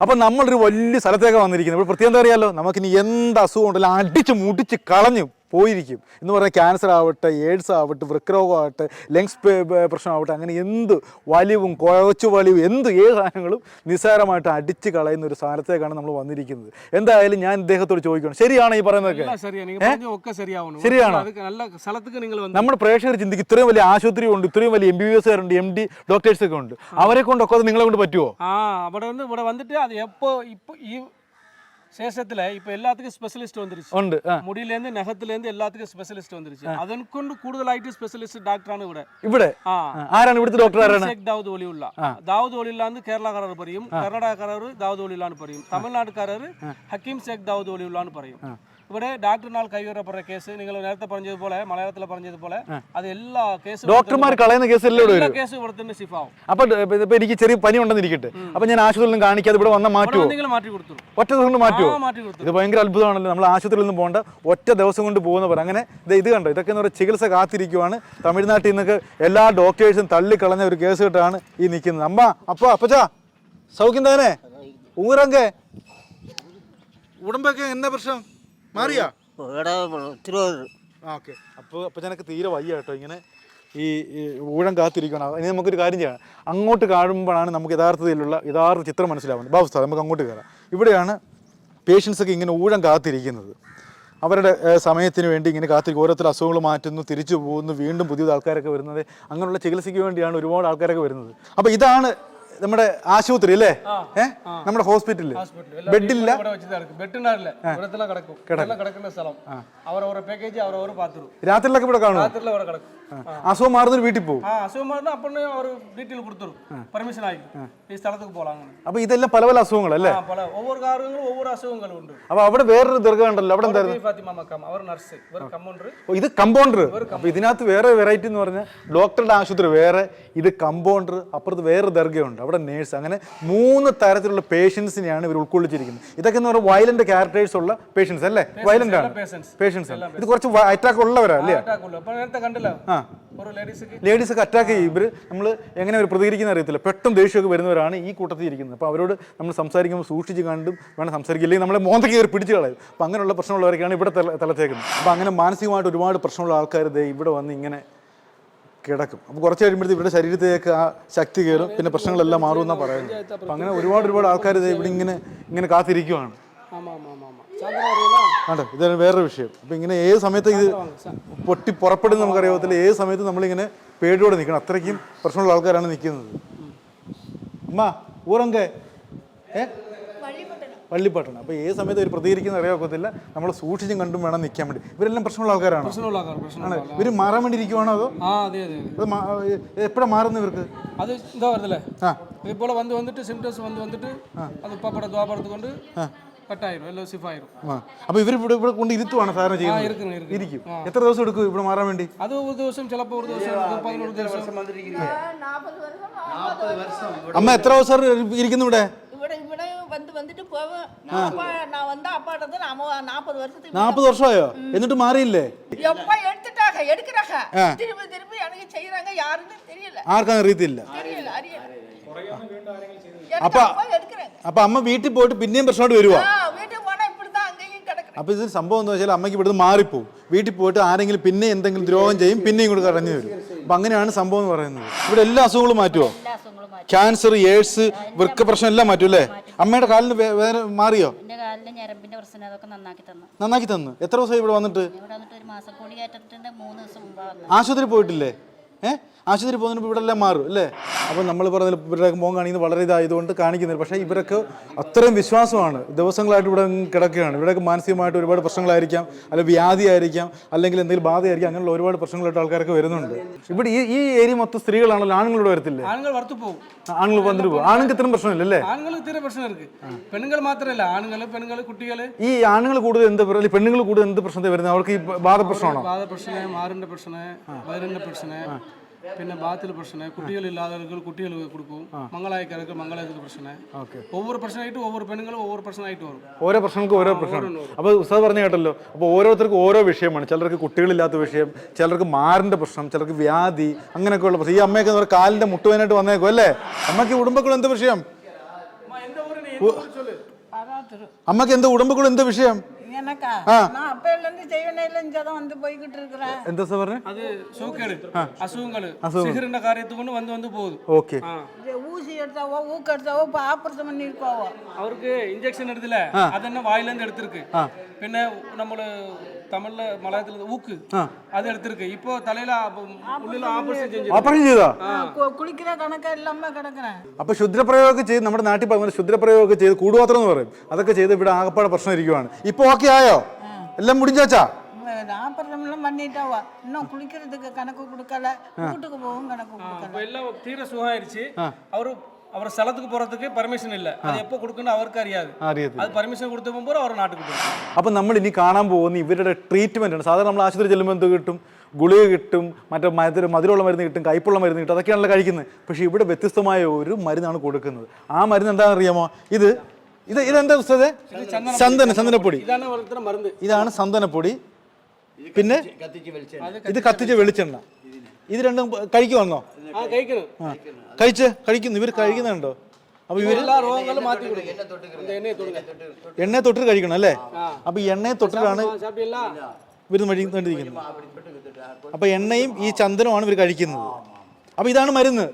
അപ്പൊ നമ്മളൊരു വലിയ സ്ഥലത്തേക്ക് വന്നിരിക്കുന്നത്. ഇവിടെ പ്രത്യേകം എന്താ അറിയാലോ? നമുക്കിനി എന്ത് അസുഖം ഉണ്ടല്ലോ അടിച്ച് മുടിച്ച് കളഞ്ഞു. പോയിരിക്കും. എന്ന് പറഞ്ഞാൽ ക്യാൻസർ ആവട്ടെ എയ്ഡ്സ് ആവട്ടെ വൃക്കരോഗമാവട്ടെ ലങ്സ് പ്രശ്നമാവട്ടെ അങ്ങനെ എന്ത് വലിവും കുഴച്ചു വലിവും എന്ത് ഏത് സാധനങ്ങളും നിസ്സാരമായിട്ട് അടിച്ച് കളയുന്ന ഒരു സ്ഥാനത്തേക്കാണ് നമ്മൾ വന്നിരിക്കുന്നത്. എന്തായാലും ഞാൻ ഇദ്ദേഹത്തോട് ചോദിക്കണം. ശരിയാണ് ഈ പറയുന്നതൊക്കെ? ശരിയാണ്? നമ്മുടെ പ്രേക്ഷകർ ചിന്തിക്കും ഇത്രയും വലിയ ആശുപത്രി ഉണ്ട് ഇത്രയും വലിയ എം ബി എസ് എസ്കാരുണ്ട് എം ഡി ഡോക്ടേഴ്സ് ഒക്കെ ഉണ്ട്. അവരെ കൊണ്ടൊക്കെ നിങ്ങളെ കൊണ്ട് പറ്റുമോ ഇവിടെ വന്നിട്ട് അത് എപ്പോ ഇപ്പൊ ഈ சேஷத்துல இப்ப எல்லாத்துக்கும் ஸ்பெஷலிஸ்ட் வந்துருச்சு உண்டு முடியில இருந்து நகத்துல இருந்து எல்லாத்துக்கும் ஸ்பெஷலிஸ்ட் வந்துருச்சு அதன் கொண்டு கூடுதலாயிட்டு ஸ்பெஷலிஸ்ட் டாக்டரான ഇവിടെ. ഇവിടെ? ആരാണ് ഇവിടുത്തെ ഡോക്ടർ ആരാണ്? ഷേഖ് ദാവൂദ് ഒലിയുള്ള. ദാവൂദ് ഒലിയുള്ള എന്ന് കേരളക്കാരർ പറയും. കർണാടകക്കാരർ ദാവൂദ് ഒലിയുള്ള എന്ന് പറയും തമിഴ്നാട്ടുകാരർ ഹക്കീം ഷേഖ് ദാവൂദ് ഒലിയുള്ള എന്ന് പറയും ഇവിടെ ഡോക്ടറിനാൽ കൈവരപ്പെടുന്ന കേസ് നിങ്ങൾ നേരത്തെ പറഞ്ഞതുപോലെ മലയാളത്തിൽ പറഞ്ഞതുപോലെ അത് എല്ലാ കേസും ഡോക്ടർമാർ കളയുന്ന കേസ് എല്ലാ കേസ് ഇവിടെ തന്നെ സിഫാവും അപ്പൊ എനിക്ക് ചെറിയ പനി ഉണ്ടെന്നിരിക്കട്ടെ. അപ്പൊ ഞാൻ ആശുപത്രിയിലും കാണിക്കാതെ ഇവിടെ വന്ന മാറ്റി മാറ്റി കൊടുത്തു. ഒറ്റ ദിവസം കൊടുത്തു ഇത് ഭയങ്കര അത്ഭുതമാണല്ലോ. നമ്മൾ ആശുപത്രിയിൽ നിന്ന് പോകേണ്ട. ഒറ്റ ദിവസം കൊണ്ട് പോകുന്ന പറ അങ്ങനെ ദേ ഇത് കണ്ടോ? ഇതൊക്കെ എന്ന് പറയുക ചികിത്സ കാത്തിരിക്കുവാണ്. തമിഴ്നാട്ടിൽ നിന്നൊക്കെ എല്ലാ ഡോക്ടേഴ്സും തള്ളിക്കളഞ്ഞ ഒരു കേസ് കേട്ടാണ് ഈ നിൽക്കുന്നത്. അമ്മ അപ്പ അപ്പച്ചാ സൗഖ്യം തന്നെ? ഊരങ്കെ? ഉടമ്പൊക്കെ എന്നാ പ്രശ്നം? മാറിയാ? ഓക്കെ. അപ്പോൾ അപ്പച്ചനക്ക് തീരെ വയ്യ കേട്ടോ. ഇങ്ങനെ ഈ ഈ ഊഴം കാത്തിരിക്കണം ഇനി നമുക്കൊരു കാര്യം ചെയ്യണം അങ്ങോട്ട് കാണുമ്പോഴാണ് നമുക്ക് യഥാർത്ഥത്തിലുള്ള യഥാർത്ഥ ചിത്രം മനസ്സിലാവുന്നത്. ബാബു സാർ നമുക്ക് അങ്ങോട്ട് കയറാം. ഇവിടെയാണ് പേഷ്യൻസ് ഒക്കെ ഇങ്ങനെ ഊഴം കാത്തിരിക്കുന്നത്. അവരുടെ സമയത്തിന് വേണ്ടി ഇങ്ങനെ കാത്തിരിക്കും. ഓരോരുത്തർ അസുഖങ്ങൾ മാറ്റുന്നു തിരിച്ചു പോകുന്നു വീണ്ടും പുതിയ ആൾക്കാരൊക്കെ വരുന്നത്. അങ്ങനെയുള്ള ചികിത്സയ്ക്ക് വേണ്ടിയാണ് ഒരുപാട് ആൾക്കാരൊക്കെ വരുന്നത്. അപ്പോൾ ഇതാണ് നമ്മുടെ ആശുപത്രി അല്ലേ? ഏഹ് നമ്മുടെ ഹോസ്പിറ്റലിൽ ബെഡില്ല? രാത്രിയിലൊക്കെ ഇവിടെ കാണും അസുഖം മാറുന്നൊരു വീട്ടിൽ പോകും അപ്പൊ ഇതെല്ലാം പല പല അസുഖങ്ങളല്ലേ അപ്പൊ അവിടെ വേറൊരു ദീർഘ ദീർഘമുണ്ടല്ലോ അവിടെ എന്തായിരുന്നു? ഇത് കമ്പൗണ്ടർ അപ്പൊ ഇതിനകത്ത് വേറെ വെറൈറ്റി എന്ന് പറഞ്ഞാൽ ഡോക്ടറുടെ ആശുപത്രി വേറെ ഇത് കമ്പൗണ്ടർ അപ്പുറത്ത് വേറെ ദീർഘമുണ്ട് അവിടെ നേഴ്സ് അങ്ങനെ മൂന്ന് തരത്തിലുള്ള പേഷ്യൻസിനെയാണ് ഇവർ ഉൾക്കൊള്ളിച്ചിരിക്കുന്നത്. ഇതൊക്കെ എന്ന് പറഞ്ഞാൽ വയലന്റ് ക്യാരക്ടേഴ്സ് ഉള്ള പേഷ്യൻസ് അല്ലേ? വയലന്റ് ആണ്. പേഷ്യൻസ് ഇത് കുറച്ച് അറ്റാക്ക് ഉള്ളവരാ അല്ലേ? ആ. ഒരു ലേഡീസ് ഒക്കെ. അറ്റാക്ക് ചെയ്യും. ഇവർ നമ്മൾ എങ്ങനെ അവർ പ്രതികരിക്കുന്ന അറിയത്തില്ല. പെട്ടെന്ന് ദേഷ്യമൊക്കെ വരുന്നവരാണ് ഈ കൂട്ടത്തിൽ ഇരിക്കുന്നത്. അപ്പോൾ അവരോട് നമ്മൾ സംസാരിക്കുമ്പോൾ സൂക്ഷിച്ച് കണ്ടും വേണം സംസാരിക്കുക. ഇല്ലെങ്കിൽ നമ്മളെ മോന്തയ്ക്ക് കയറി പിടിച്ച് കളയും. അപ്പോൾ അങ്ങനെയുള്ള പ്രശ്നമുള്ളവരൊക്കെയാണ് ഇവിടെ തല തലത്തേക്കുന്നത്. അപ്പോൾ അങ്ങനെ മാനസികമായിട്ട് ഒരുപാട് പ്രശ്നമുള്ള ആൾക്കാർ ദേ ഇവിടെ വന്ന് ഇങ്ങനെ കിടക്കും. അപ്പോൾ കുറച്ച് കഴിയുമ്പോഴത്തെ ഇവരുടെ ശരീരത്തിലേക്ക് ആ ശക്തി കയറും. പിന്നെ പ്രശ്നങ്ങളെല്ലാം മാറുമെന്നാണ് പറയുന്നത്. അപ്പം അങ്ങനെ ഒരുപാട് ഒരുപാട് ആൾക്കാർ ഇവിടെ ഇങ്ങനെ ഇങ്ങനെ കാത്തിരിക്കുവാണ്. കണ്ടോ ഇതാണ് വേറൊരു വിഷയം. അപ്പം ഇങ്ങനെ ഏത് സമയത്ത് ഇത് പൊട്ടി പുറപ്പെടുന്ന നമുക്കറിയാവത്തില്ല ഏത് സമയത്ത് നമ്മളിങ്ങനെ പേടിയോടെ നിൽക്കണം. അത്രയ്ക്കും പ്രശ്നമുള്ള ആൾക്കാരാണ് നിൽക്കുന്നത്. അമ്മ ഊറങ്ക. ഏ? വള്ളിപ്പാട്ടാണ്. അപ്പോൾ ഏത് സമയത്ത് ഒരു പ്രതികരിക്കുന്ന അറിയാക്കത്തില്ല നമ്മൾ സൂക്ഷിച്ചും കണ്ടും വേണം നിൽക്കാൻ വേണ്ടി. ഇവരെല്ലാം പ്രശ്നമുള്ള ആൾക്കാരാണ്? ആണ് ഇവർ മാറാൻ വേണ്ടി ഇരിക്കുവാണോ അതോ അത് എപ്പോഴാണ് മാറുന്നത് ഇവർക്ക്? അത് എന്താ പറഞ്ഞല്ലേ? ഇപ്പോൾ വന്ന് വന്നിട്ട് സിംറ്റംസ് വന്ന് വന്നിട്ട് അത് പപ്പട ദ്വാപടത്ത് കൊണ്ട് അപ്പൊ ഇവർ ഇവിടെ ഇവിടെ സാധാരണ ചെയ്യുന്നത്? ഇരിക്കും. എത്ര ദിവസം എടുക്കും ഇവിടെ മാറാൻ വേണ്ടി? അത് ഒരു ദിവസം ചിലപ്പോ ഒരു ദിവസം അമ്മ എത്ര ദിവസം ഇരിക്കുന്നു ഇവിടെ ഇവിടെ வந்து வந்துட்டு போவேன் நான் அப்பா நான் வந்து அப்பாட்ட வந்து நாம நாற்பது வருஷத்துக்கு നാൽപ്പത് വർഷമായോ എന്നിട്ട് മാറിയില്ലേ எப்பா எடுத்துட்டாங்க எடுக்கிறாங்க திரும்பி திரும்பி எனக்கு செய்யறாங்க யாருன்னு தெரியல ആർക്കും അറിയത്തില്ല தெரியல அறியல அப்பா- அப்பா எடுக்கிறாங்க അപ്പൊ അമ്മ വീട്ടിൽ പോയിട്ട് പിന്നെയും പ്രശ്നമായിട്ട് വരുവാ ஆ, വീട്ടിൽ പോണാ இப்படிதான் அங்கேயும் கிடக்குறேன் അപ്പൊ ഇത് സംഭവം എന്ന് വെച്ചാൽ അമ്മയ്ക്ക് ഇവിടുന്ന് മാറിപ്പോവും വീട്ടിൽ പോയിട്ട് ആരെങ്കിലും പിന്നെ എന്തെങ്കിലും ദ്രോഹം ചെയ്യും പിന്നെ ഇങ്ങോട്ട് കടഞ്ഞു വരും അപ്പൊ അങ്ങനെയാണ് സംഭവം എന്ന് പറയുന്നത്. ഇവിടെ എല്ലാ അസുഖങ്ങളും മാറ്റുമോ ക്യാൻസർ എയ്ഡ്സ് വൃക്ക പ്രശ്നം എല്ലാം മാറ്റും അല്ലേ? അമ്മയുടെ കാലിന് മാറിയോ? എന്റെ ഞരമ്പിന്റെ പ്രശ്നം അതൊക്കെ നന്നാക്കി തന്നു. നന്നാക്കി തന്നു. എത്ര ദിവസമായി ഇവിടെ വന്നിട്ട്? ഇവിടെ വന്നിട്ട് ഒരു മാസം കൂടി കയറ്റത്തിന്റെ മൂന്ന് ദിവസം മുമ്പാണ് ആശുപത്രി പോയിട്ടില്ലേ? ഏഹ് ആശുപത്രി പോകുന്നതിന് ഇവിടെ എല്ലാം മാറും അല്ലേ? അപ്പോൾ നമ്മൾ പറഞ്ഞ ഇവരുടെ മോൻ കാണിക്കുന്നത് വളരെ ഇതായതുകൊണ്ട് കാണിക്കുന്നില്ല. പക്ഷേ ഇവരൊക്കെ അത്രയും വിശ്വാസമാണ്. ദിവസങ്ങളായിട്ട് ഇവിടെ കിടക്കുകയാണ്. ഇവിടെയൊക്കെ മാനസികമായിട്ട് ഒരുപാട് പ്രശ്നങ്ങളായിരിക്കാം അല്ലെങ്കിൽ വ്യാധിയായിരിക്കാം അല്ലെങ്കിൽ എന്തെങ്കിലും ബാധയായിരിക്കാം അങ്ങനെയുള്ള ഒരുപാട് പ്രശ്നങ്ങളായിട്ട് ആൾക്കാരൊക്കെ വരുന്നുണ്ട്. ഇവിടെ ഈ ഈ ഏരിയ മൊത്തം സ്ത്രീകളാണല്ലോ ആണുങ്ങളോട് വരത്തില്ല? ആണുങ്ങൾ വറുത്തു പോകും ആണുങ്ങൾ വന്നിട്ട് പോകും ആണുങ്ങൾക്ക് ഇത്രയും പ്രശ്നമില്ല അല്ലേ? പെണ്ണുങ്ങൾ മാത്രമല്ല ആണുങ്ങൾ പെണ്ണുങ്ങൾ കുട്ടികൾ ഈ ആണുങ്ങൾ കൂടുതൽ എന്ത് പെണ്ണുങ്ങൾ കൂടുതൽ എന്ത് പ്രശ്നത്തെ വരുന്നത്? അവർക്ക് ഈ ബാധ പ്രശ്നമാണോ? ബാധ പ്രശ്നം മാറിന്റെ പ്രശ്നം വയറിന്റെ പ്രശ്നം. പിന്നെ ബാത്തിൽ പ്രശ്നം കുട്ടികൾ ഇല്ലാത്തവർക്ക് കുട്ടികൾ കൊടുക്കും മംഗളായക്കാർക്ക് മംഗളായത്തിൽ പ്രശ്നം. ഒവ്വൊരു പ്രശ്നമായിട്ട് ഒവ്വൊരു പെണ്ണുങ്ങളും ഓവർ പ്രശ്നമായിട്ട് വരും. ഓരോ പ്രശ്നങ്ങൾക്ക് ഓരോ പ്രശ്നം അപ്പൊ ഉസ്താദ് പറഞ്ഞു കേട്ടല്ലോ അപ്പൊ ഓരോരുത്തർക്കും ഓരോ വിഷയമാണ്. ചിലർക്ക് കുട്ടികളില്ലാത്ത വിഷയം ചിലർക്ക് മാറിന്റെ പ്രശ്നം ചിലർക്ക് വ്യാധി അങ്ങനെയൊക്കെയുള്ള പ്രശ്നം. ഈ അമ്മയൊക്കെ എന്ന് പറഞ്ഞാൽ കാലിന്റെ മുട്ടുവാനായിട്ട് വന്നേക്കും അല്ലേ? അമ്മയ്ക്ക് ഉടുമ്പക്കുള്ള എന്ത് വിഷയം? അമ്മയ്ക്ക് എന്ത് ഉടുമ്പക്കുള്ള എന്ത് വിഷയം? எனக்கா? நான் அப்பையில இருந்து செய்வனையில இங்கதான் வந்து போய்கிட்டு இருக்கிறேன் அது சூக்கேடு. அசுகங்கள் சிகரண்ட வந்து வந்து போகுது. ஓகே. ஊசி எடுத்தாவோ ஊக்க எடுத்தாவோ இப்ப ஆபரேஷன் பண்ணிருக்காவோ அவருக்கு இன்ஜெக்ஷன் எடுத்துல அது என்ன வாயில இருந்து எடுத்திருக்கு பின்ன நம்மள தமிழ்ல மலையாளத்துல ஊக்கு அது எடுத்திருக்கு இப்போ தலையில உள்ள ஆபரேஷன் செஞ்சு ഓപ്പറേഷൻ ചെയ്താ கு- குளிக்கிற கணக்கா இல்லாம கிடக்குறேன் അപ്പൊ ക്ഷുദ്രപ്രയോഗമൊക്കെ ചെയ്ത് നമ്മുടെ നാട്ടിൽ പറയുന്നത് ക്ഷുദ്രപ്രയോഗമൊക്കെ ചെയ്ത് കൂടുപാത്രം എന്ന് പറയും അതൊക്കെ ചെയ്ത് ഇവിടെ ആകപ്പാടെ പ്രശ്നം ഇരിക്കുവാണ് ഇപ്പൊ ഓക്കെ ആയോ എല്ലാം മുടിഞ്ഞാച്ചാ ஆப்ரேஷன் எல்லாம் பண்ணிட்டாவோ இன்னும் குளிக்கிறதுக்கு கணக்கு கொடுக்கல வீட்டுக்கு போகவும் கணக்கு கொடுக்கல இப்போ எல்லாம் தீர சுகம் ஆயிடுச்சு அவரு அவர் ஸ்தலத்துக்கு போறதுக்கு பெர்மிஷன் இல்ல അത് എപ്പോ കൊടുക്കണം അവർക്ക് അറിയാതെ അറിയത്തില്ല. അത് പെർമിഷൻ കൊടുത്തപ്പോൾ പോലും അവർ നാട്ടിൽ പോകും. அப்ப നമ്മൾ ഇനി കാണാൻ പോകുന്ന ഇവരുടെ ട്രീറ്റ്മെന്റ് ആണ്. സാധാരണ നമ്മൾ ആശുപത്രി ചെല്ലുമ്പോൾ എന്ത് കിട്ടും? ഗുളിക കിട്ടും മറ്റേ മധുര മധുരമുള്ള മരുന്ന് കിട്ടും കയ്പുള്ള മരുന്ന് കിട്ടും. അതൊക്കെയാണല്ലോ കഴിക്കുന്നത്. പക്ഷേ ഇവിടെ വ്യത്യസ്തമായ ഒരു മരുന്നാണ് കൊടുക്കുന്നത്. ആ മരുന്ന് എന്താണെന്ന് അറിയാമോ? ഇത് ഇത് ഇതെന്താ പുസ്തകം ചന്ദന ചന്ദനപ്പൊടി. ഇതാണ് വളർത്തുന്ന മരുന്ന്. ഇതാണ് ചന്ദനപ്പൊടി. പിന്നെ ഇത് കത്തിച്ച് വെളിച്ചെണ്ണ. ഇത് രണ്ടും കഴിക്കുവന്നോ? കഴിച്ച് കഴിക്കുന്നു. ഇവർ കഴിക്കുന്നുണ്ടോ? അപ്പൊ ഇവർ എണ്ണയെ തൊട്ട് കഴിക്കണം അല്ലേ? അപ്പൊ എണ്ണയെ തൊട്ടിട്ടാണ് ഇവർ മഴിക്കുന്നത് അപ്പൊ എണ്ണയും ഈ ചന്ദനവുമാണ് ഇവർ കഴിക്കുന്നത്. അപ്പൊ ഇതാണ് മരുന്ന്.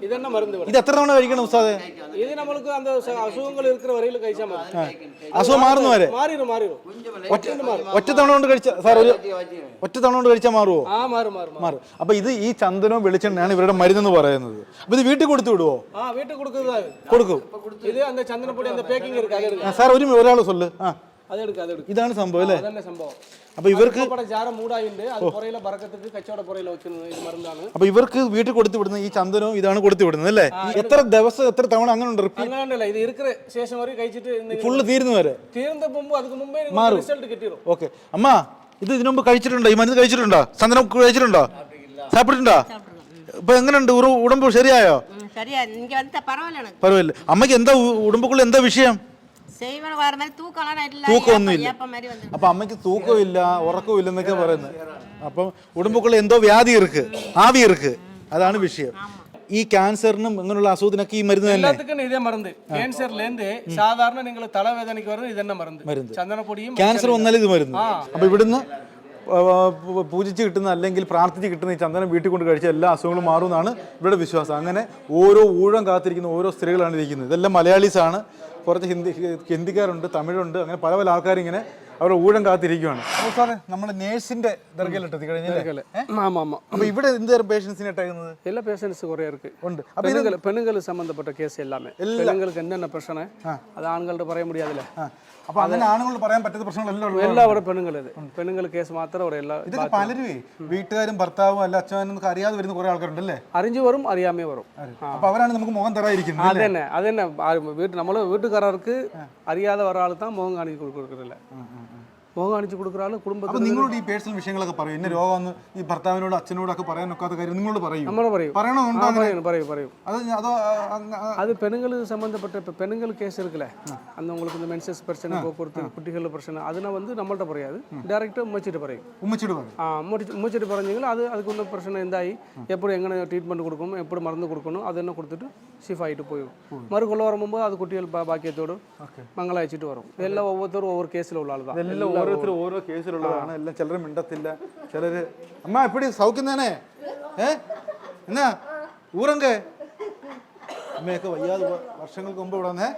ഇത് എത്ര തവണ കഴിക്കണം ഉസ്താദേ? இது நம்மளுக்கு அந்த அசுகங்கள் இருக்கிற வரையில் കഴിച്ചാൽ മതി. അസുഖം മാറുന്ന വരെ? മാറിരും മാറിരും ഒറ്റ തവണ കൊണ്ട് കഴിച്ച സാർ ഒരു ഒറ്റ തവണ കൊണ്ട് കഴിച്ചാൽ മാറുമോ ആ മാറും മാറും മാറും. അപ്പൊ ഇത് ഈ ചന്ദനവും വെളിച്ചെണ്ണയാണ് ഇവരുടെ മരുന്നെന്ന് പറയുന്നത്. അപ്പൊ ഇത് വീട്ടിൽ കൊടുത്തു വിടുവോ? ആ വീട്ടിൽ കൊടുക്കുന്നതാണ് കൊടുക്കും. ഇത് അന്ത ചന്ദനപ്പൊടി അന്ത பேக்கிங் இருக்கு സാർ ഒരു ഒരാൾ സൊല്ല്. ആ. ഇതാണ് സംഭവം അല്ലേ? അപ്പൊ ഇവർക്ക് അപ്പൊ ഇവർക്ക് വീട്ടിൽ കൊടുത്തു വിടുന്ന ഈ ചന്ദനവും ഇതാണ് കൊടുത്തു വിടുന്നത് അല്ലേ? എത്ര ദിവസം എത്ര തവണ അങ്ങനെ ഉണ്ട് ഫുള്ള് തീരുന്നു വരെ? മാറും. ഓക്കെ. അമ്മ ഇത് ഇതിനു മുമ്പ് കഴിച്ചിട്ടുണ്ടോ? ഈ മരുന്ന് കഴിച്ചിട്ടുണ്ടോ? ചന്ദനം കഴിച്ചിട്ടുണ്ടോ? സാപ്പിട്ടുണ്ടോ ഇപ്പൊ എങ്ങനെയുണ്ട്? ഉടമ്പ് ശരിയായോ? പരവായില്ല അമ്മയ്ക്ക് എന്താ ഉടമ്പുക്കുള്ള എന്താ വിഷയം? തൂക്കമൊന്നുമില്ല അപ്പൊ അമ്മയ്ക്ക് ഇല്ല. ഉറക്കവും ഇല്ലെന്നൊക്കെ പറയുന്നത്. അപ്പം ഉടമ്പുക്കുള്ള എന്തോ വ്യാധി ഇருக்கு ആവി ഇருக்கு അതാണ് വിഷയം. ഈ ക്യാൻസറിനും ഇങ്ങനെയുള്ള അസുഖത്തിനൊക്കെ ഈ മരുന്ന് തന്നെ. எல்லாத்துக்கும் இதே സാധാരണ നിങ്ങൾ തലവേദനയ്ക്ക് വരുന്നത് ഇതന്നെ മരുന്ന്. മരുന്ന്. ചന്ദനപ്പൊടിയും ക്യാൻസർ വന്നാലും ഇത് മരുന്ന്. അപ്പൊ ഇവിടുന്ന് പൂജിച്ച് കിട്ടുന്ന അല്ലെങ്കിൽ പ്രാർത്ഥിച്ച് കിട്ടുന്ന ഈ ചന്ദനം വീട്ടിൽ കൊണ്ട് കഴിച്ച എല്ലാ അസുഖങ്ങളും മാറുമെന്നാണ് ഇവരുടെ വിശ്വാസം. അങ്ങനെ ഓരോ ഊഴം കാത്തിരിക്കുന്ന ഓരോ സ്ത്രീകളാണ് ഇരിക്കുന്നത്. ഇതെല്ലാം മലയാളീസാണ് കുറച്ച് ഹിന്ദി ഹിന്ദിക്കാരുണ്ട് തമിഴുണ്ട്. അങ്ങനെ പല പല ആൾക്കാർ ഇങ്ങനെ അവരുടെ ഊഴം കാത്തിരിക്കുകയാണ് സാറേ നമ്മുടെ നേഴ്സിന്റെ ദർഗയിലെത്തി കഴിഞ്ഞാൽ ഇവിടെ എന്ത് പേഷ്യൻസിനെ ഇട്ടേക്കുന്നത് എല്ലാ പേഷ്യൻസ് കുറെ പേർക്ക്. ഉണ്ട്. പെണ്ണുങ്ങൾ സംബന്ധപ്പെട്ട കേസ് എല്ലാമേ. പെണ്ണുങ്ങൾക്ക് എന്തെന്നെ പ്രശ്നം? അത് ആണുങ്ങളുടെ പറയാൻ മുടിയാതില്ല? അങ്ങനെ പറയാൻ കേസ് മാത്രം എല്ലാ വീട്ടുകാരും ഭർത്താവും അല്ല അച്ഛനും അറിയാതെ വരുന്ന കുറെ ആൾക്കാരുണ്ടല്ലേ? അറിഞ്ഞു വരും അറിയാമേ വരും. അപ്പൊ അവരാണ് നമുക്ക് മുഖം തരാതിരിക്കുന്നത് അത് തന്നെ അത് തന്നെ. നമ്മൾ വീട്ടുകാർക്ക് അറിയാതെ ഒരാൾ തന്നെ മുഖം കാണിച്ച് കൊടുക്കുന്നില്ല. മുഖം കാണിച്ചു കൊടുക്കാറ് കുടുംബത്തിൽ നിങ്ങളോട് ഈ പേഴ്സണൽ വിഷയങ്ങളൊക്കെ പറയും എന്നെ രോഗം ഈ ഭർത്താവിനോട് അച്ഛനോടൊക്കെ പറയാൻ ഒക്കാത്ത കാര്യം നിങ്ങളോട് പറയും നമ്മൾ പറയും പറയണമെന്നുണ്ടോ പറയും പറയും പറയും അത് അതോ அது பெண்கள் சம்மந்தப்பட்ட இப்போ பெண்கள் கேஸ் இருக்குல்ல அந்த உங்களுக்கு இந்த மென்சஸ் பிரச்சனை போக்குவரத்து குட்டிகள் பிரச்சனை அதெல்லாம் வந்து நம்மள்ட்ட பறையாது டேரெக்டாக உம்மச்சிட்டு பறையும் உம்மச்சிட்டு ஆ உம்மச்சிட்டு பறஞ்சிங்களா அது அதுக்கு உள்ள பிரச்சனை எந்தாயி எப்படி எங்கே ட்ரீட்மெண்ட் கொடுக்கணும் எப்படி மருந்து கொடுக்கணும் அது என்ன கொடுத்துட்டு ஷிஃப்ட் ஆகிட்டு போயிடும் மறுக்குள்ள வரும்போது அது குட்டிகள் பாக்கியத்தோடு மங்களம் வச்சுட்டு வரும் எல்லாம் ஒவ்வொருத்தரும் ஒவ்வொரு கேஸில் உள்ள ஆள் தான் ഓരോരുത്തർ ഓരോ കേസിലുള്ളതാണ്. എല്ലാം ചിലർ മിണ്ടത്തില്ല. ചിലർ അമ്മ എപ്പടി? സൗക്കുന്നേനെ ഏഹ് എന്നാ? ഊറങ്ക. അമ്മയൊക്കെ വയ്യാതെ വർഷങ്ങൾക്ക് മുമ്പ് ഇവിടെ വന്നേ.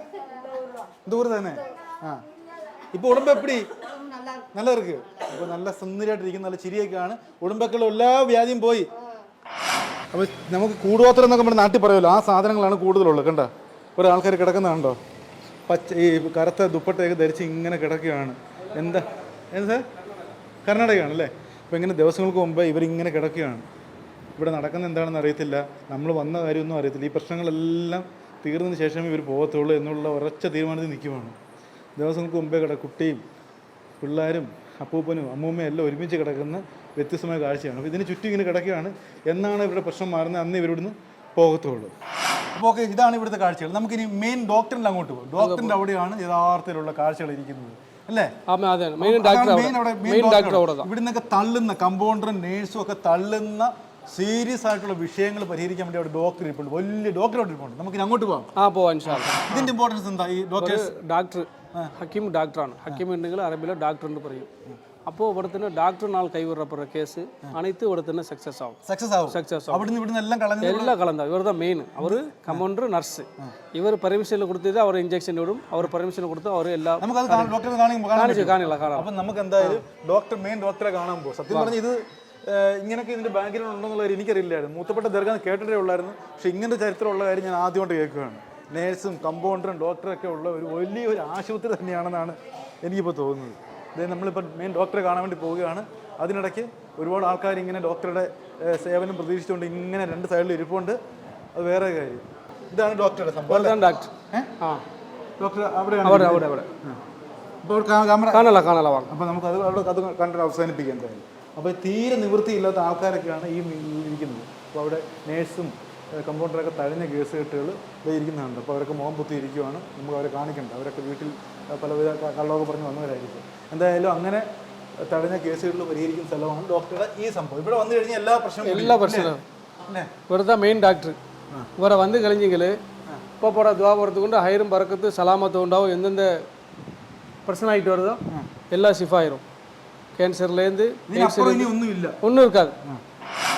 എന്ത് തന്നെ? ആ. ഇപ്പൊ ഉടമ്പ് എപ്പടി? നല്ല ഇറക്ക്. അപ്പോൾ നല്ല സുന്ദരിയായിട്ടിരിക്കുന്ന നല്ല ചിരിയൊക്കെയാണ്. ഉടമ്പൊക്കെയുള്ള എല്ലാ വ്യാധിയും പോയി. അപ്പൊ നമുക്ക് കൂടുവാത്രം എന്നൊക്കെ നമ്മുടെ നാട്ടിൽ പറയുമല്ലോ ആ സാധനങ്ങളാണ് കൂടുതലുള്ളത്. കണ്ട? ഒരാൾക്കാർ കിടക്കുന്നതാണോ പച്ച ഈ കറുത്ത ദുപ്പട്ടയൊക്കെ ധരിച്ച് ഇങ്ങനെ കിടക്കുകയാണ്. എന്താ? എന്താ സാർ? കർണാടകയാണ് അല്ലേ അപ്പോൾ ഇങ്ങനെ ദിവസങ്ങൾക്ക് മുമ്പ് ഇവരിങ്ങനെ കിടക്കുകയാണ്. ഇവിടെ നടക്കുന്ന എന്താണെന്ന് അറിയത്തില്ല. നമ്മൾ വന്ന കാര്യമൊന്നും അറിയത്തില്ല. ഈ പ്രശ്നങ്ങളെല്ലാം തീർന്നതിന് ശേഷമേ ഇവർ പോകത്തുള്ളൂ എന്നുള്ള ഉറച്ച തീരുമാനത്തിൽ നിൽക്കുവാണ്. ദിവസങ്ങൾക്ക് മുമ്പേ കിട കുട്ടിയും പിള്ളേരും അപ്പൂപ്പനും അമ്മൂമ്മയും എല്ലാം ഒരുമിച്ച് കിടക്കുന്ന വ്യത്യസ്തമായ കാഴ്ചയാണ്. അപ്പോൾ ഇതിന് ചുറ്റും ഇങ്ങനെ കിടക്കുകയാണ്. എന്നാണ് ഇവരുടെ പ്രശ്നം മാറുന്നത്? അന്ന് ഇവരിവിടുന്ന് പോകത്തുള്ളൂ. അപ്പോൾ ഓക്കെ ഇതാണ് ഇവിടുത്തെ കാഴ്ചകൾ. നമുക്കിനി മെയിൻ ഡോക്ടറിന്റെ അങ്ങോട്ട് പോകും ഡോക്ടറിന്റെ അവിടെയാണ് യഥാർത്ഥത്തിലുള്ള കാഴ്ചകൾ ഇരിക്കുന്നത്. അല്ലേ? മെയിൻ ഡോക്ടർ അവിടെ. ഡോക്ടർ. ഇവിടുന്നൊക്കെ തള്ളുന്ന കമ്പൗണ്ടറും നേഴ്സും ഒക്കെ തള്ളുന്ന സീരിയസ് ആയിട്ടുള്ള വിഷയങ്ങൾ പരിഹരിക്കാൻ വേണ്ടി അവിടെ ഡോക്ടർ ഇരിപ്പുണ്ട്. വലിയ ഡോക്ടർ അവിടെ ഇരിപ്പുണ്ട്. നമുക്ക് അങ്ങോട്ട് പോകാം ആ പോവാം ഇൻഷാല്ല ഇതിന്റെ ഇമ്പോർട്ടൻസ് എന്താ? ഈ ഡോക്ടേഴ്സ് ഡോക്ടർ ഹക്കീം ഡോക്ടറാണ് ഹക്കീം ഉണ്ടെങ്കിൽ അറബിലോ ഡോക്ടർ എന്ന് പറയും. அப்போ ஒருத்தன டாக்டர்னால் கைவிடப்படுற கேஸ் அனைத்து ஒருத்தன சக்சஸ் സക്സസ് ആവും. സക്സസ് ആവും. ஆகும் இவிடுന്ന് എല്ലാം കളഞ്ഞു എല്ലാം തന്നെ ഇവർ മെയിൻ അവർ കമൗണ്ടർ നർസ് ഇവർ പെർമിഷൻ കൊടുത്തത് അവർ ഇഞ്ചക്ഷൻ ഇടും. അവർ പെർമിഷൻ കൊടുത്ത് അവർ എല്ലാം നമുക്ക് അത് ഡോക്ടറെ കാണിച്ചു കാണില്ല കാണാം. അപ്പം നമുക്ക് എന്തായാലും ഡോക്ടർ മെയിൻ ഡോക്ടറെ കാണാൻ പോകും. സത്യം പറഞ്ഞ ഇത് ഇങ്ങനെയൊക്കെ ഇതിന്റെ ബാക്ക്ഗ്രൗണ്ട് ഉണ്ടെന്നുള്ളവർ എനിക്കറിയില്ലായിരുന്നു. മൂത്തപ്പെട്ട ദീർഘം കേട്ടിട്ടേ ഉള്ളായിരുന്നു. പക്ഷെ ഇങ്ങനത്തെ ചരിത്രമുള്ള കാര്യം ഞാൻ ആദ്യമായിട്ട് കേൾക്കുകയാണ്. നേഴ്സും കമ്പൗണ്ടറും ഡോക്ടറൊക്കെ ഉള്ള ഒരു വലിയൊരു ആശുപത്രി തന്നെയാണെന്നാണ് എനിക്കിപ്പോൾ തോന്നുന്നത്. അതായത് നമ്മളിപ്പോൾ മെയിൻ ഡോക്ടറെ കാണാൻ വേണ്ടി പോവുകയാണ്. അതിനിടയ്ക്ക് ഒരുപാട് ആൾക്കാർ ഇങ്ങനെ ഡോക്ടറുടെ സേവനം പ്രതീക്ഷിച്ചുകൊണ്ട് ഇങ്ങനെ രണ്ട് സൈഡിൽ ഇരിപ്പുണ്ട്. അത് വേറെ കാര്യം. ഇതാണ് ഡോക്ടറുടെ സംഭവം ഡോക്ടർ ഡോക്ടർ അവിടെ അവിടെ അവിടെ. അവിടെ ഇപ്പോൾ ക്യാമറ കാണല കാണല അപ്പോൾ നമുക്ക് അത് അവിടെ അത് കണ്ടിട്ട് അവസാനിപ്പിക്കാം എന്തായാലും. അപ്പോൾ തീരെ നിവൃത്തിയില്ലാത്ത ആൾക്കാരൊക്കെയാണ് ഈ ഇരിക്കുന്നത്. അപ്പോൾ അവിടെ നേഴ്സും കമ്പൗണ്ടറൊക്കെ തഴഞ്ഞ കേസ് കെട്ടുകൾ ഇരിക്കുന്നുണ്ട്. അപ്പോൾ അവരൊക്കെ മുഖം പൊത്തി ഇരിക്കുവാണ്. നമുക്ക് അവരെ കാണിക്കണ്ട. അവരൊക്കെ വീട്ടിൽ പലവിധ ക- കള്ളമൊക്കെ പറഞ്ഞ് വന്നവരായിരിക്കും എന്തായാലും അങ്ങനെ തടഞ്ഞ കേസുകൾ പരിഹരിക്കുന്ന സ്ഥലമാണ് ഡോക്ടറുടെ ഈ സംഭവം ഇവിടെ വന്നു കഴിഞ്ഞാൽ എല്ലാ പ്രശ്നവും എല്ലാ പ്രശ്നവും അല്ലേ இவர் தான் மெயின் டாக்டர் இவரை வந்து கழிஞ்சிங்களே இப்போ போட துவா போகிறது கொண்டு ஹைரும் பறக்கத்து சலாமத்து உண்டாவும் எந்தெந்த பிரச்சனை ஆகிட்டு வருதோ எல்லாம் ஷிஃப் ஆயிரும் கேன்சர்லேருந்து ഇതിനപ്പുറം ഇനി ഒന്നുമില്ല ஒன்றும் இருக்காது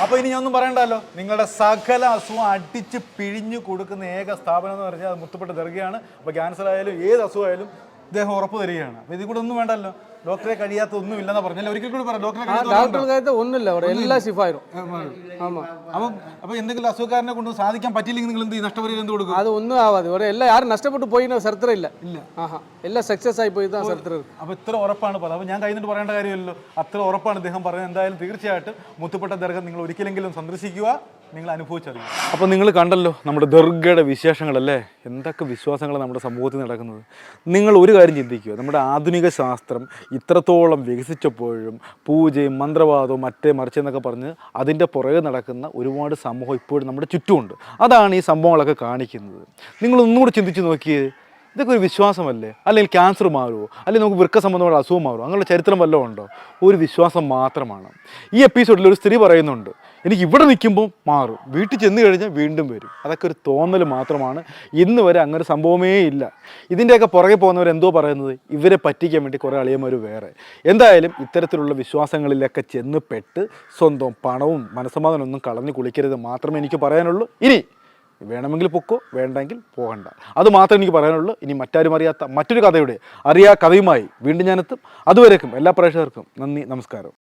അപ്പൊ ഇനി ഞാൻ ഒന്നും പറയണ്ടല്ലോ നിങ്ങളുടെ സകല അസുഖം അടിച്ച് പിഴിഞ്ഞു കൊടുക്കുന്ന ഏക സ്ഥാപനം എന്ന് പറഞ്ഞാൽ അത് മുത്തപ്പെട്ട ദർഗയാണ് അപ്പൊ ക്യാൻസർ ആയാലും ഏത് അസുഖമായാലും ഇദ്ദേഹം ഉറപ്പ് തരികയാണ്. അപ്പൊ ഇതിൽ കൂടെ ഒന്നും വേണ്ടല്ലോ? ഡോക്ടറെ കഴിയാത്ത ഒന്നും ഇല്ലെന്ന് പറഞ്ഞാൽ ഒരിക്കൽ കൂടി പറയാം ഡോക്ടറെ കഴിയാത്ത ഒന്നും ഉണ്ടോ? டாக்டருக்காக ஒன்றும் இல்லை அவர் எல்லாம் ஷிஃப் ஆயிரும் ஆமாம் അപ്പം അപ്പൊ എന്തെങ്കിലും അസുഖക്കാരനെ കൊണ്ട് സാധിക്കാൻ പറ്റിയില്ലെങ്കിൽ നിങ്ങൾ എന്ത് ചെയ്യും? നഷ്ടപരിഹാരം എന്ത് കൊടുക്കും அது ஒன்றும் ஆகாது ஒரு எல்லாம் யாரும் நஷ்டப்பட்டு போயின்னு சரித்திரம் இல்லை இல்லை ஆஹா எல்லாம் சக்ஸஸ் ஆகி போய் தான் சரித்திரம் இருக்கு അപ്പൊ ഇത്ര ഉറപ്പാണ് പറയുന്നത് അപ്പൊ ഞാൻ കഴിഞ്ഞിട്ട് പറയേണ്ട കാര്യമല്ലോ അത്ര ഉറപ്പാണ് ഇദ്ദേഹം പറയുന്നത് എന്തായാലും തീർച്ചയായിട്ടും മുത്തുപ്പെട്ട ദർഗ നിങ്ങൾ ഒരിക്കലെങ്കിലും സന്ദർശിക്കുക നിങ്ങൾ അനുഭവിച്ചറിയും അപ്പൊ നിങ്ങൾ കണ്ടല്ലോ നമ്മുടെ ദർഗയുടെ വിശേഷങ്ങളല്ലേ എന്തൊക്കെ വിശ്വാസങ്ങൾ നമ്മുടെ സമൂഹത്തിൽ നടക്കുന്നത് നിങ്ങൾ ഒരു കാര്യം ചിന്തിക്കുക നമ്മുടെ ആധുനിക ശാസ്ത്രം ഇത്രത്തോളം വികസിച്ചപ്പോഴും പൂജയും മന്ത്രവാദവും മറ്റേ മറിച്ചെന്നൊക്കെ പറഞ്ഞ് അതിന്റെ പുറകെ നടക്കുന്ന ഒരുപാട് സമൂഹം ഇപ്പോഴും നമ്മുടെ ചുറ്റുമുണ്ട്. അതാണ് ഈ സംഭവങ്ങളൊക്കെ കാണിക്കുന്നത്. നിങ്ങൾ ഒന്നുകൂടി ചിന്തിച്ച് നോക്കിയേ. ഇതൊക്കെ ഒരു വിശ്വാസമല്ലേ? അല്ലെങ്കിൽ ക്യാൻസർ മാറുമോ അല്ലെങ്കിൽ നമുക്ക് വൃക്ക സംബന്ധമായ അസുഖം മാറുമോ അങ്ങനെയുള്ള ചരിത്രം വല്ലതും ഉണ്ടോ? ഒരു വിശ്വാസം മാത്രമാണ്. ഈ എപ്പിസോഡിൽ ഒരു സ്ത്രീ പറയുന്നുണ്ട് എനിക്ക് ഇവിടെ നിൽക്കുമ്പോൾ മാറും. വീട്ടിൽ ചെന്ന് കഴിഞ്ഞാൽ വീണ്ടും വരും. അതൊക്കെ ഒരു തോന്നൽ മാത്രമാണ്. ഇന്ന് വരെ അങ്ങനെ സംഭവമേ ഇല്ല. ഇതിന്റെയൊക്കെ പുറകെ പോകുന്നവർ എന്തോ പറയുന്നത്? ഇവരെ പറ്റിക്കാൻ വേണ്ടി കുറേ അളിയന്മാർ വേറെ. എന്തായാലും ഇത്തരത്തിലുള്ള വിശ്വാസങ്ങളിലൊക്കെ ചെന്ന് പെട്ട് സ്വന്തം പണവും മനസ്സമാധാനം ഒന്നും കളഞ്ഞു കുളിക്കരുത് മാത്രമേ എനിക്ക് പറയാനുള്ളൂ. ഇനി വേണമെങ്കിൽ പൊക്കോ വേണ്ടെങ്കിൽ പോകണ്ട. അത് മാത്രമേ എനിക്ക് പറയാനുള്ളൂ. ഇനി മറ്റാരും അറിയാത്ത മറ്റൊരു കഥയുടെ അറിയാ കഥയുമായി വീണ്ടും ഞാനെത്തും. അതുവരേക്കും എല്ലാ പ്രേക്ഷകർക്കും നന്ദി നമസ്കാരം.